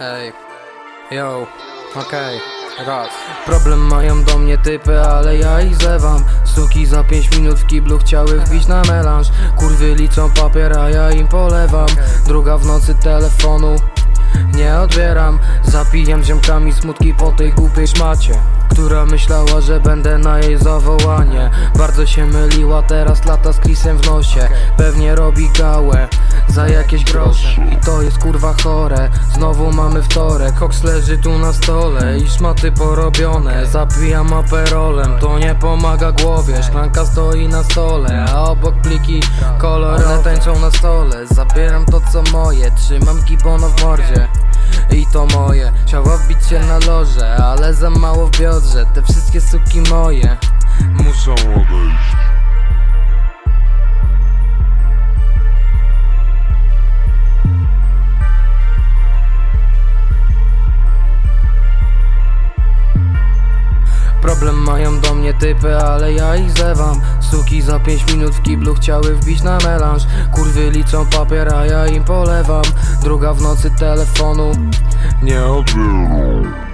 Ej, yo, okej, raz. Problem mają do mnie typy, ale ja ich zewam. Suki za 5 minut w kiblu chciały wbić na melanż. Kurwy liczą papier, a ja im polewam. Druga w nocy telefonu nie odbieram. Zapijam ziomkami smutki po tej głupiej szmacie Która myślała, że będę na jej zawołanie. Bardzo się myliła, teraz lata z Chrisem w nosie. Pewnie robi gałę za jakieś grosze. I to jest kurwa chore. Znowu mamy wtorek. Koks leży tu na stole I szmaty porobione. Zapijam aperolem To nie pomaga głowie. Szklanka stoi na stole A obok pliki kolorowe. Tańczą na stole. Zabieram to co moje. Trzymam gibono w mordzie. I to moje. Chciała wbić się na loże, ale za mało w biodrze. Te wszystkie suki moje Problem mają do mnie typy, ale ja ich zewam. Suki za 5 minut w kiblu chciały wbić na melanż. Kurwy liczą papier, a ja im polewam. Druga w nocy telefonu. Nie odbiorą.